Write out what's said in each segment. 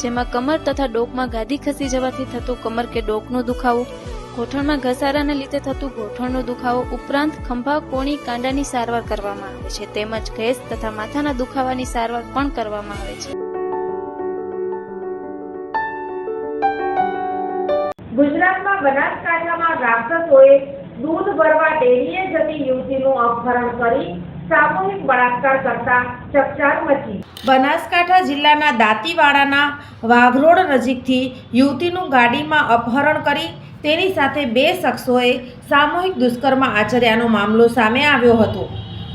જેમાં કમર તથા ડોકમાં ગાદી ખસી જવાથી થતું કમર કે ડોકનો દુખાવો, ગોઠણમાં ઘસારાને લીધે થતું ગોઠણનો દુખાવો ઉપરાંત ખંભા, કોણી, કાંડાની સારવાર કરવામાં આવે છે. તેમજ ગેસ તથા માથાના દુખાવાની સારવાર પણ કરવામાં આવે છે. ગુજરાતમાં બનાસકાંઠામાં રાક્ષસોએ દૂધ ભરવા ડેરીએ જતી યુવતીનું અપહરણ કરી સામૂહિક બળાત્કાર કરતા ચકચાર મચી. બનાસકાંઠા જિલ્લાના દાંતીવાડાના વાઘરોડ નજીકથી યુવતીનું ગાડીમાં અપહરણ કરી તેની સાથે બે શખ્સોએ સામૂહિક દુષ્કર્મ આચર્યાનો મામલો સામે આવ્યો હતો.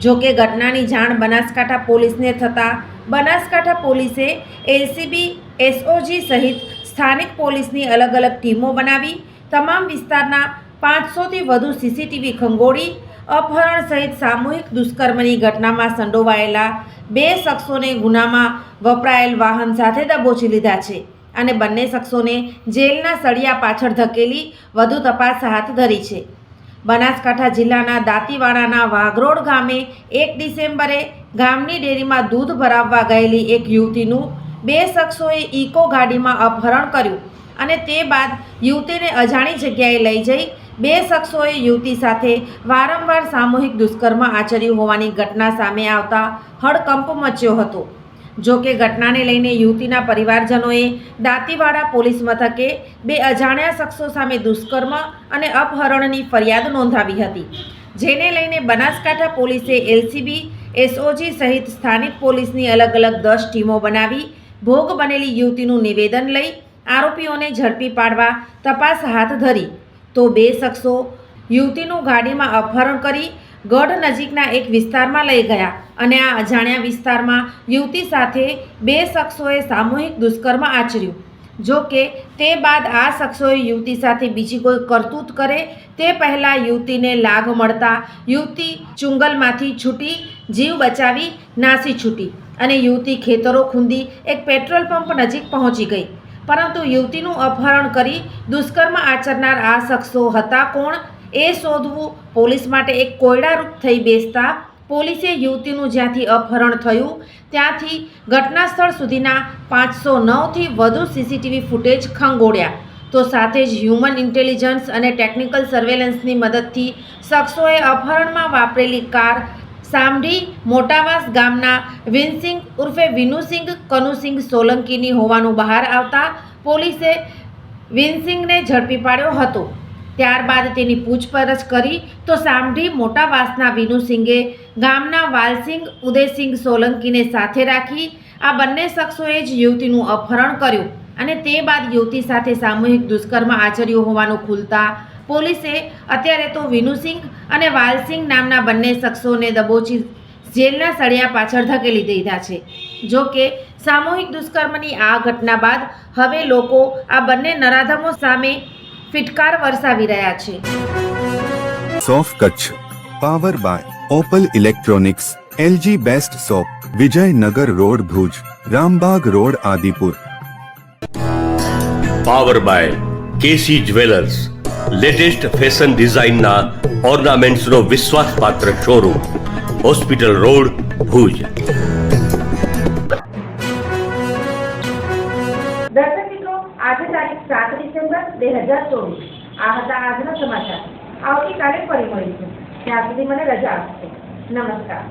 જો કે ઘટનાની જાણ બનાસકાંઠા પોલીસને થતાં બનાસકાંઠા પોલીસે એલસીબી, એસઓજી સહિત સ્થાનિક પોલીસની અલગ અલગ ટીમો બનાવી, તમામ વિસ્તારના પાંચસોથી વધુ સીસીટીવી ખંગોળી અપહરણ સહિત સામૂહિક દુષ્કર્મની ઘટનામાં સંડોવાયેલા બે શખ્સોને ગુનામાં વપરાયેલ વાહન સાથે દબોચી લીધા છે અને બંને શખ્સોને જેલના સળિયા પાછળ ધકેલી વધુ તપાસ હાથ ધરી છે. બનાસકાંઠા જિલ્લાના દાંતીવાડાના વાઘરોડ ગામે એક ડિસેમ્બરે ગામની ડેરીમાં દૂધ ભરાવવા ગયેલી એક યુવતીનું બે શખ્સોએ ઇકો ગાડીમાં અપહરણ કર્યું અને તે બાદ યુવતીને અજાણી જગ્યાએ લઈ જઈ બે શખ્સોએ યુવતી સાથે વારંવાર સામૂહિક દુષ્કર્મ આચર્યું હોવાની ઘટના સામે આવતા હડકંપ મચ્યો હતો. જો કે ઘટનાને લઈને યુવતીના પરિવારજનોએ દાંતીવાડા પોલીસ મથકે બે અજાણ્યા શખ્સો સામે દુષ્કર્મ અને અપહરણની ફરિયાદ નોંધાવી હતી. જેને લઈને બનાસકાંઠા પોલીસે એલસીબી, એસઓજી સહિત સ્થાનિક પોલીસની અલગ અલગ દસ ટીમો બનાવી ભોગ બનેલી યુવતીનું નિવેદન લઈ આરોપીઓને ઝડપી પાડવા તપાસ હાથ ધરી તો બે શખ્સો યુવતીનું ગાડીમાં અપહરણ કરી ગઢ નજીકના એક વિસ્તારમાં લઈ ગયા અને આ અજાણ્યા વિસ્તારમાં યુવતી સાથે બે શખ્સોએ સામૂહિક દુષ્કર્મ આચર્યું. જો કે તે બાદ આ શખ્સોએ યુવતી સાથે બીજી કોઈ કરતૂત કરે તે પહેલાં યુવતીને લાગ મળતા યુવતી ચુંગલમાંથી છૂટી, જીવ બચાવી, નાસી છૂટી અને યુવતી ખેતરો ખૂંદી એક પેટ્રોલ પંપ નજીક પહોંચી ગઈ. પરંતુ યુવતીનું અપહરણ કરી દુષ્કર્મ આચરનાર આ શખ્સો હતા કોણ એ શોધવું પોલીસ માટે એક કોયડારૂપ થઈ બેસતા પોલીસે યુવતીનું જ્યાંથી અપહરણ થયું ત્યાંથી ઘટના સ્થળ સુધીના પાંચસો નવથી વધુ સીસીટીવી ફૂટેજ ખંગોળ્યા. તો સાથે જ હ્યુમન ઇન્ટેલિજન્સ અને ટેકનિકલ સર્વેલન્સની મદદથી શખ્સોએ અપહરણમાં વાપરેલી કાર સામઢી મોટાવાસ ગામના વિનસિંગ ઉર્ફે વિનુસિંગ કનુસિંગ સોલંકીની હોવાનું બહાર આવતા પોલીસે વિનસિંગને ઝડપી પાડ્યો હતો. ત્યારબાદ તેની પૂછપરછ કરી તો સામઢી મોટાવાસના વિનુસિંગે ગામના વાલસિંગ ઉદયસિંગ સોલંકીને સાથે રાખી આ બંને શખ્સોએ જ યુવતીનું અપહરણ કર્યું અને તે બાદ યુવતી સાથે સામૂહિક દુષ્કર્મ આચર્યું હોવાનું ખુલતા પોલીસે અત્યારે તો વિનુસિંગ અને વાલસિંગ નામના બંને શખ્સોને દબોચી જેલના સળિયા પાછળ ધકેલી દીધા છે. જો કે સામૂહિક દુષ્કર્મની આ ઘટના બાદ હવે લોકો આ બંને નરાધમો સામે ફિટકાર વરસાવી રહ્યા છે. સોફ Kutch power by Opal electronics LG best shop Vijaynagar road Bhuj Rambag road Adipur. Power by KC jewellers. Latest fashion ડિઝાઇનના ઓર્નામેન્ટ્સનો વિશ્વાસપાત્ર શોરૂમ હોસ્પિટલ રોડ ભુજ. આજે તારીખ સાત ડિસેમ્બર બે હજાર ચોવીસ. આજના સમાચાર. આવતીકાલે ફરી મળીશું. ત્યાં સુધી મને રજા આપશે નમસ્કાર.